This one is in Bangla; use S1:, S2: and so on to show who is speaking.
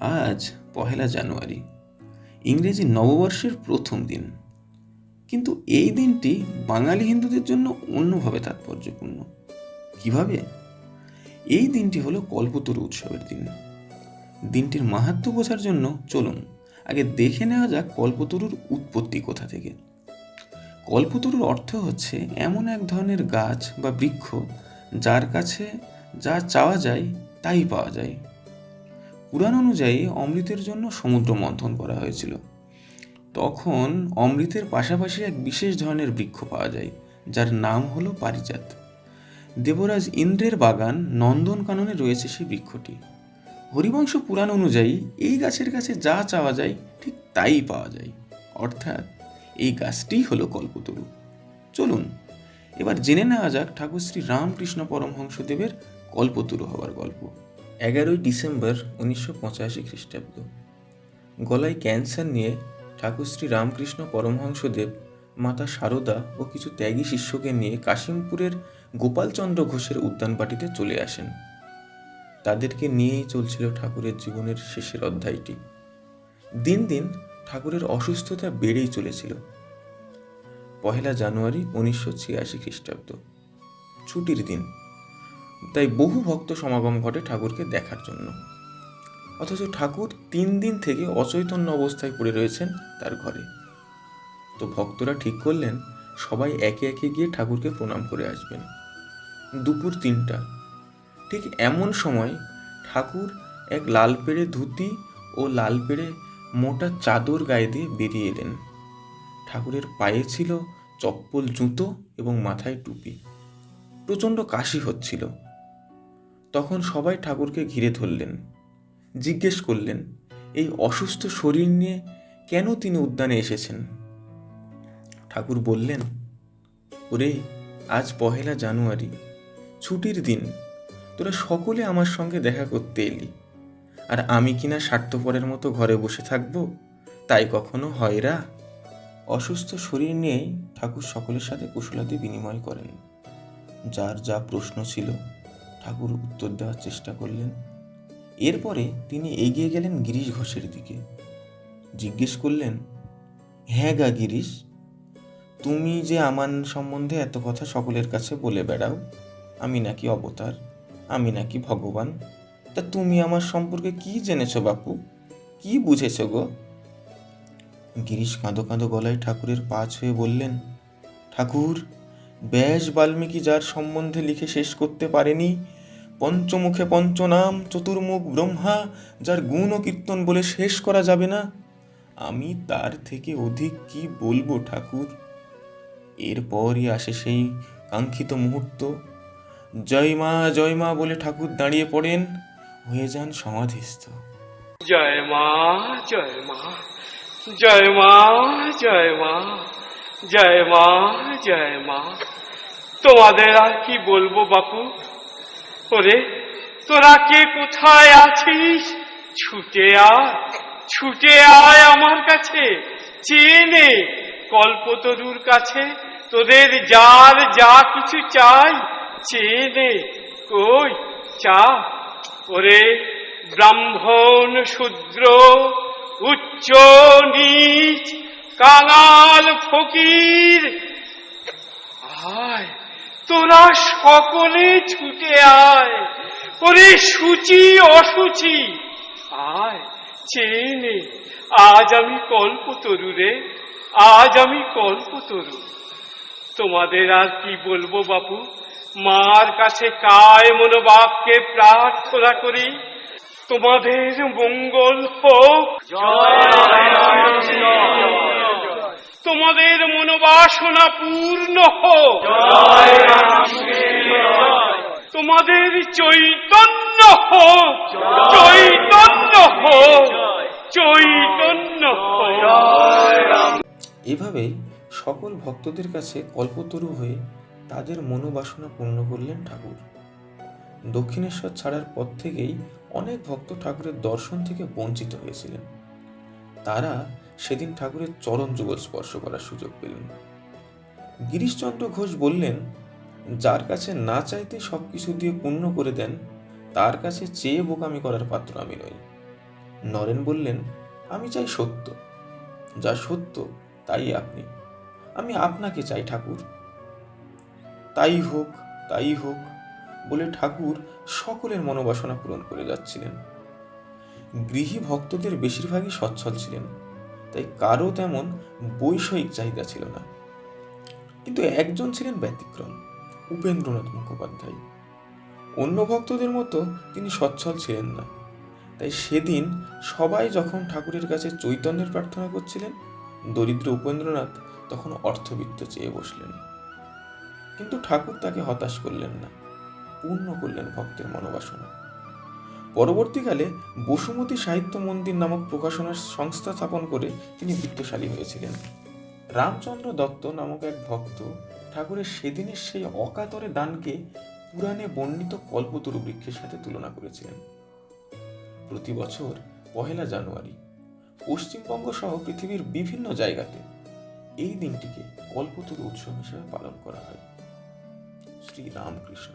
S1: আজ পহেলা জানুয়ারি। ইংরেজি নববর্ষের প্রথম দিন। কিন্তু এই দিনটি বাঙালি হিন্দুদের জন্য অন্যভাবে তাৎপর্যপূর্ণ। কীভাবে? এই দিনটি হলো কল্পতরু উৎসবের দিন। দিনটির মাহাত্ম্য বোঝার জন্য চলুন আগে দেখে নেওয়া যাক কল্পতরুর উৎপত্তি কোথা থেকে। কল্পতরুর অর্থ হচ্ছে এমন এক ধরনের গাছ বা বৃক্ষ যার কাছে যা চাওয়া যায় তাই পাওয়া যায়। পুরাণ অনুযায়ী অমৃতের জন্য সমুদ্র মন্থন করা হয়েছিল। তখন অমৃতের পাশাপাশি এক বিশেষ ধরনের বৃক্ষ পাওয়া যায়, যার নাম হলো পারিজাত। দেবরাজ ইন্দ্রের বাগান নন্দনকাননে রয়েছে সেই বৃক্ষটি। হরিবংশ পুরাণ অনুযায়ী এই গাছের কাছে যা চাওয়া যায়, ঠিক তাই পাওয়া যায়। অর্থাৎ এই গাছটিই হলো কল্পতরু। চলুন, এবার জেনে নেওয়া যাক ঠাকুর শ্রী রামকৃষ্ণ পরমহংসদেবের কল্পতরু হওয়ার গল্প। এগারোই ডিসেম্বর উনিশশো পঁচাশি খ্রিস্টাব্দ। গলায় ক্যান্সার নিয়ে ঠাকুর শ্রী রামকৃষ্ণ পরমহংসদেব, মাতা সারদা ও কিছু ত্যাগী শিষ্যকে নিয়ে কাশিমপুরের গোপালচন্দ্র ঘোষের উদ্যানবাটিতে চলে আসেন। তাদেরকে নিয়েই চলছিল ঠাকুরের জীবনের শেষের অধ্যায়টি। দিন দিন ঠাকুরের অসুস্থতা বেড়েই চলেছিল। পহেলা জানুয়ারি উনিশশো ছিয়াশি খ্রিস্টাব্দ। ছুটির দিন। তাই বহু ভক্ত সমাগম ঘটে ঠাকুরকে দেখার জন্য। অথচ ঠাকুর তিন দিন থেকে অচৈতন্য অবস্থায় পড়ে রয়েছেন তার ঘরে। তো ভক্তরা ঠিক করলেন, সবাই একে একে গিয়ে ঠাকুরকে প্রণাম করে আসবেন। দুপুর তিনটা। ঠিক এমন সময় ঠাকুর এক লাল পেড়ে ধুতি ও লাল পেড়ে মোটা চাদর গায়ে দিয়ে বেরিয়ে এলেন। ঠাকুরের পায়ে ছিল চপ্পল জুতো এবং মাথায় টুপি। প্রচণ্ড কাশি হচ্ছিল। তখন সবাই ঠাকুরকে ঘিরে ধরলেন। জিজ্ঞেস করলেন, এই অসুস্থ শরীর নিয়ে কেন তিনি উদ্যানে এসেছেন? ঠাকুর বললেন, ওরে, আজ পহেলা জানুয়ারি, ছুটির দিন। তোরা সকলে আমার সঙ্গে দেখা করতে এলি। আর আমি কিনা স্বার্থপরের মতো ঘরে বসে থাকব? তাই কখনো হয়রা অসুস্থ শরীর নিয়েই ঠাকুর সকলের সাথে কুশলাদি বিনিময় করেন। যার যা প্রশ্ন ছিল ঠাকুর উত্তর দেওয়ার চেষ্টা করলেন। এরপরে তিনি এগিয়ে গেলেন গিরিশ ঘোষের দিকে। জিজ্ঞেস করলেন হ্যাঁ গা গিরিশ, তুমি যে আমার সম্বন্ধে এত কথা সকলের কাছে বলে বেড়াও, আমি নাকি অবতার, আমি নাকি ভগবান, তা তুমি আমার সম্পর্কে কি জেনেছো বাপু? কি বুঝেছ গো? গিরিশ কাঁদো কাঁদো গলায় ঠাকুরের পা ছুঁয়ে বললেন, ঠাকুর, ব্যাস বাল্মীকি যার সম্বন্ধে লিখে শেষ করতে পারেনি পঞ্চমুখে পঞ্চনাম, চতুর্মুখ ব্রহ্মা, যার গুণ ও কীর্তন বলে শেষ করা যাবে না। আমি তার থেকে অধিক কি বলব ঠাকুর? এরপরই আসে সেই কাঙ্ক্ষিত মুহূর্ত। জয় মা জয় মা বলে ঠাকুর দাঁড়িয়ে পড়েন। হয়ে যান সমাধিস্থ।
S2: জয় মা জয় মা জয় মা জয় মা জয় মা জয় মা। তোমাদের আর কি বলব বাপু? ওরে, তোরা কে কোথায় আছিস? ছুটে আয় ছুটে আয় আমার কাছে। চেয়ে নে কল্পতরুর কাছে। তোদের যার যা কিছু চাই, চেয়ে নে। কই, চা। ওরে, ব্রাহ্মণ শূদ্র, উচ্চ নিচ, কাঙাল ফকির। আয়। তোরা সকলে ছুটে আয় ওরে সূচি অসুচি। আয়, চেয়ে নে, আজ আমি কল্পতরু রে, আজ আমি কল্পতরু। তোমাদের আর কি বলব বাপু? মার কাছে কায় মনোবাপকে প্রার্থনা করি। তোমাদের মঙ্গল হোক। তোমাদের মনোবাসনা পূর্ণ হোক। তোমাদের চৈতন্য হোক। চৈতন্য হোক। চৈতন্য হোক।
S1: এভাবেই সকল ভক্তদের কাছে কল্পতরু হয়ে তাদের মনোবাসনা পূর্ণ করলেন ঠাকুর। দক্ষিণেশ্বর ছাড়ার পর থেকেই অনেক ভক্ত ঠাকুরের দর্শন থেকে বঞ্চিত হয়েছিলেন। তারা সেদিন ঠাকুরের চরণ যুগল স্পর্শ করার সুযোগ পেলেন। গিরিশচন্দ্র ঘোষ বললেন, যার কাছে না চাইতে সব কিছু দিয়ে পূর্ণ করে দেন, তার কাছে চেয়ে বোকামি করার পাত্র আমি নই। নরেন বললেন, আমি চাই সত্য। যা সত্য, তাই আপনি। আমি আপনাকে চাই ঠাকুর। তাই হোক তাই হোক বলে ঠাকুর সকলের মনোবাসনা পূরণ করে যাচ্ছিলেন। গৃহী ভক্তদের বেশিরভাগই সচ্ছল ছিলেন। তাই কারও তেমন বৈষয়িক চাহিদা ছিল না। কিন্তু একজন ছিলেন ব্যতিক্রম, উপেন্দ্রনাথ মুখোপাধ্যায়। অন্য ভক্তদের মতো তিনি সচ্ছল ছিলেন না। তাই সেদিন সবাই যখন ঠাকুরের কাছে চৈতন্যের প্রার্থনা করছিলেন, দরিদ্র উপেন্দ্রনাথ তখন অর্থবিত্ত চেয়ে বসলেন। কিন্তু ঠাকুর তাকে হতাশ করলেন না, পূর্ণ করলেন ভক্তের মনোবাসনা। পরবর্তীকালে বসুমতী সাহিত্য মন্দির নামক প্রকাশনার সংস্থা স্থাপন করে তিনি বিত্তশালী হয়েছিলেন। রামচন্দ্র দত্ত নামক এক ভক্ত ঠাকুরের সেদিনের সেই অকাতরে দানকে পুরাণে বর্ণিত কল্পতরু বৃক্ষের সাথে তুলনা করেছিলেন। প্রতি বছর পহেলা জানুয়ারি পশ্চিমবঙ্গ সহ পৃথিবীর বিভিন্ন জায়গাতে এই দিনটিকে কল্পতরু উৎসব হিসেবে পালন করা হয়। শ্রী রামকৃষ্ণ